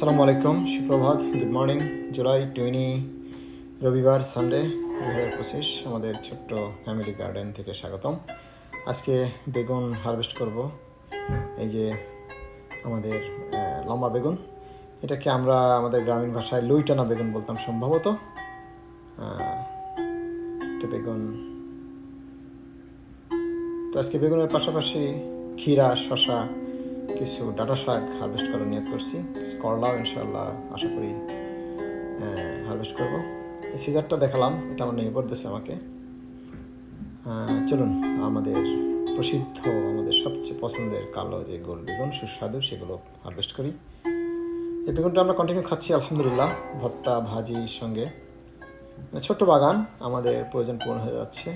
আসসালামু আলাইকুম সুপ্রভাত গুড মর্নিং জুলাই টুয়েনি রবিবার সানডে দু হাজার পঁচিশ, আমাদের ছোট্ট ফ্যামিলি গার্ডেন থেকে স্বাগতম। আজকে বেগুন হারভেস্ট করব। এই যে আমাদের লম্বা বেগুন। এটাকে আমরা আমাদের গ্রামীণ ভাষায় লুইটানা বেগুন বলতাম সম্ভবত। এটা বেগুন। তো আজকে বেগুনের পাশাপাশি ক্ষীরা শশা কিছু ডাটা শাক হারভেস্ট করার নিয়ত করছি। কিছু করলাও ইনশাল্লাহ আশা করি হারভেস্ট করব। এই সিজারটা দেখালাম, এটা আমার নেইবর দিয়েছে আমাকে। চলুন, আমাদের প্রসিদ্ধ, আমাদের সবচেয়ে পছন্দের কালো যে গোল বেগুন, সুস্বাদু, সেগুলো হারভেস্ট করি। এই বেগুনটা আমরা কন্টিনিউ খাচ্ছি, আলহামদুলিল্লাহ ভত্তা ভাজির সঙ্গে। মানে ছোট্ট বাগান, আমাদের প্রয়োজন পূরণ হয়ে যাচ্ছে।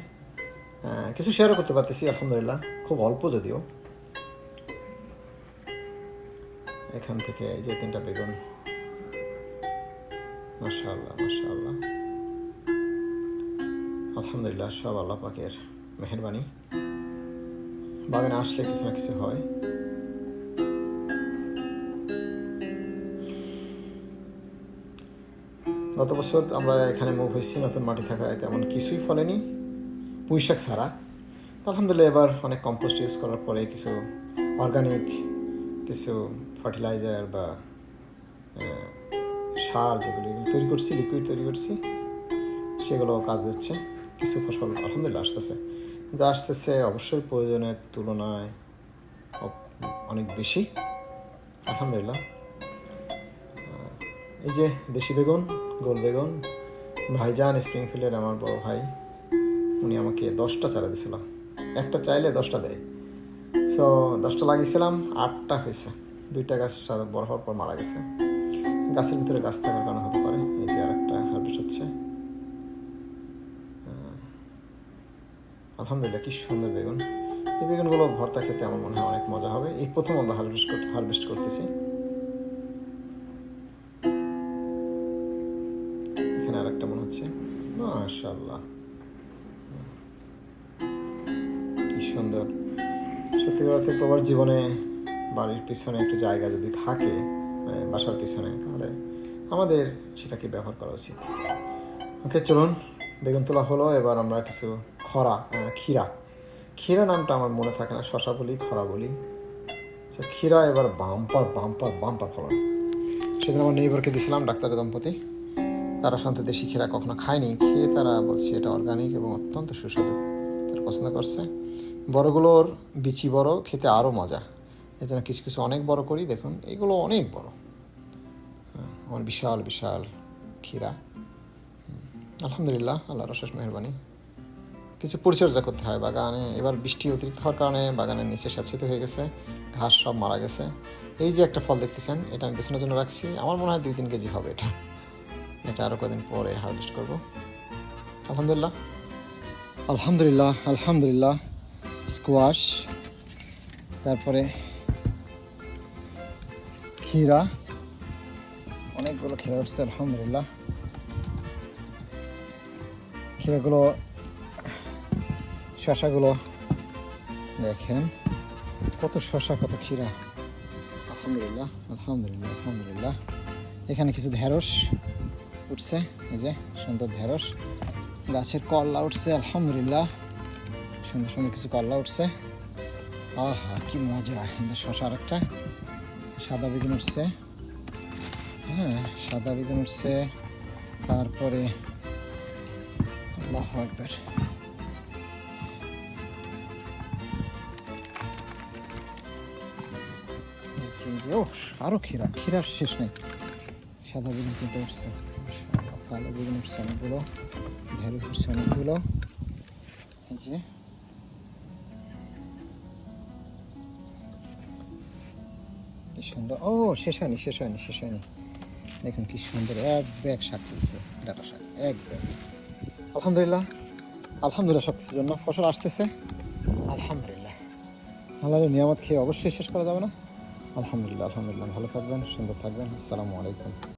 কিছু শেয়ারও করতে পারতেছি, আলহামদুলিল্লাহ, খুব অল্প যদিও। এখান থেকে এই যে তিনটা বেগুন। মাশাআল্লাহ মাশাআল্লাহ। আলহামদুলিল্লাহ, সব আল্লাহ পাকের মেহরবানি। বাগানে আসলে কিছু না কিছু হয়। গত বছর আমরা এখানে মুভ হয়েছি, নতুন মাটি থাকায় তেমন কিছুই ফলেনি পুঁইশাক ছাড়া। আলহামদুলিল্লাহ, এবার অনেক কম্পোস্ট ইউজ করার পরে কিছু অর্গানিক কিছু ফার্টিলাইজার বা সার যেগুলো এগুলো তৈরি করছি লিকুইড তৈরি করছি সেগুলো কাজ দিচ্ছে। কিছু ফসল আলহামদুলিল্লাহ আসতেছে। যা আসতেছে অবশ্যই প্রয়োজনের তুলনায় অনেক বেশি। আলহামদুলিল্লাহ। এই যে দেশি বেগুন, গোল বেগুন, ভাইজান স্প্রিংফিল্ডের আমার বড় ভাই, উনি আমাকে দশটা চারা দিয়েছিল একটা চাইলে দশটা দেয়। সো দশটা লাগিয়েছিলাম, আটটা হয়েছে। দুইটা গাছ বড় হওয়ার পর মারা গেছে। গাছের ভিতরে গাছ থাকার কারণে হতে পারে। এই যে আরেকটা হারভেস্ট হচ্ছে। আলহামদুলিল্লাহ, কি সুন্দর বেগুন। এই বেগুনগুলো ভর্তা খেতে আমার মনে হয় অনেক মজা হবে। এই প্রথম আমরা হারভেস্ট হারভেস্ট করতেছি। এখানে আরেকটা মনে হচ্ছে। মাশাআল্লাহ। কি সুন্দর। সত্যি কথা প্রবার জীবনে বাড়ির পিছনে একটু জায়গা যদি থাকে মানে বাসার পিছনে, তাহলে আমাদের সেটাকে ব্যবহার করা উচিত। ওকে, চলুন বেগুন তোলা হলো, এবার আমরা কিছু খরা ক্ষীরা। ক্ষীরা নামটা আমার মনে থাকে না, শশা বলি, খরা বলি। তো ক্ষীরা এবার বাম্পার বাম্পার বাম্পার ফলন। সেদিন আমার নেইবারকে দিয়েছিলাম ডাক্তারের দম্পতি। তারা শান্ত দেশি ক্ষীরা কখনো খায়নি, খেয়ে তারা বলছে এটা অর্গানিক এবং অত্যন্ত সুস্বাদু। তারা পছন্দ করছে। বড়গুলোর বিচি বড়, খেতে আরও মজা। এই জন্য কিছু কিছু অনেক বড় করি দেখুন এগুলো অনেক বড়। হ্যাঁ, আমার বিশাল বিশাল ক্ষীরা। আলহামদুলিল্লাহ আল্লাহর অশেষ মেহরবানি। কিছু পরিচর্যা করতে হয় বাগানে এবার বৃষ্টি অতিরিক্ত হওয়ার কারণে বাগানের নিচে স্যাঁচিত হয়ে গেছে ঘাস সব মারা গেছে। এই যে একটা ফল দেখতেছেন এটা আমি বেছানোর জন্য রাখছি আমার মনে হয় দুই তিন কেজি হবে এটা। এটা আরও কদিন পরে হারভেস্ট করব। আলহামদুলিল্লাহ। আলহামদুলিল্লাহ আলহামদুলিল্লাহ স্কোয়াশ তারপরে ক্ষীরা। অনেকগুলো ক্ষীরা উঠছে, আলহামদুলিল্লাহ। ক্ষীরাগুলো শশাগুলো দেখেন, কত শশা কত ক্ষীরা। আলহামদুলিল্লাহ আলহামদুলিল্লাহ আলহামদুলিল্লাহ। এখানে কিছু ঢেঁড়স উঠছে, এই যে সুন্দর ঢেঁড়স। গাছের করলা উঠছে, আলহামদুলিল্লাহ। সুন্দর সুন্দর কিছু করলা উঠছে। আহা, কি মজা শশা একটা সাদা বেগুন উঠছে। হ্যাঁ সাদা বেগুন উঠছে। তারপরে আল্লাহ একবার ও আরও ক্ষীরা, ক্ষীরার শেষ নেই। সাদা বেগুন কিন্তু উঠছে। কালো বেগুন উঠছে অনেকগুলো ঢেঁড়স উঠছে অনেকগুলো। এই যে সুন্দর। ও, শেষ হয়নি শেষ হয়নি শেষ হয়নি। দেখুন কি সুন্দর, এক ব্যাগ শাক তুলছে, ডাটা শাক, এক ব্যাগ। আলহামদুলিল্লাহ আলহামদুলিল্লাহ সব কিছুর জন্য। ফসল আসতেছে। আলহামদুলিল্লাহ। আল্লাহর নিয়ামত খেয়ে অবশ্যই শেষ করা যাবে না। আলহামদুলিল্লাহ আলহামদুলিল্লাহ। ভালো থাকবেন, সুন্দর থাকবেন। আসসালামু আলাইকুম।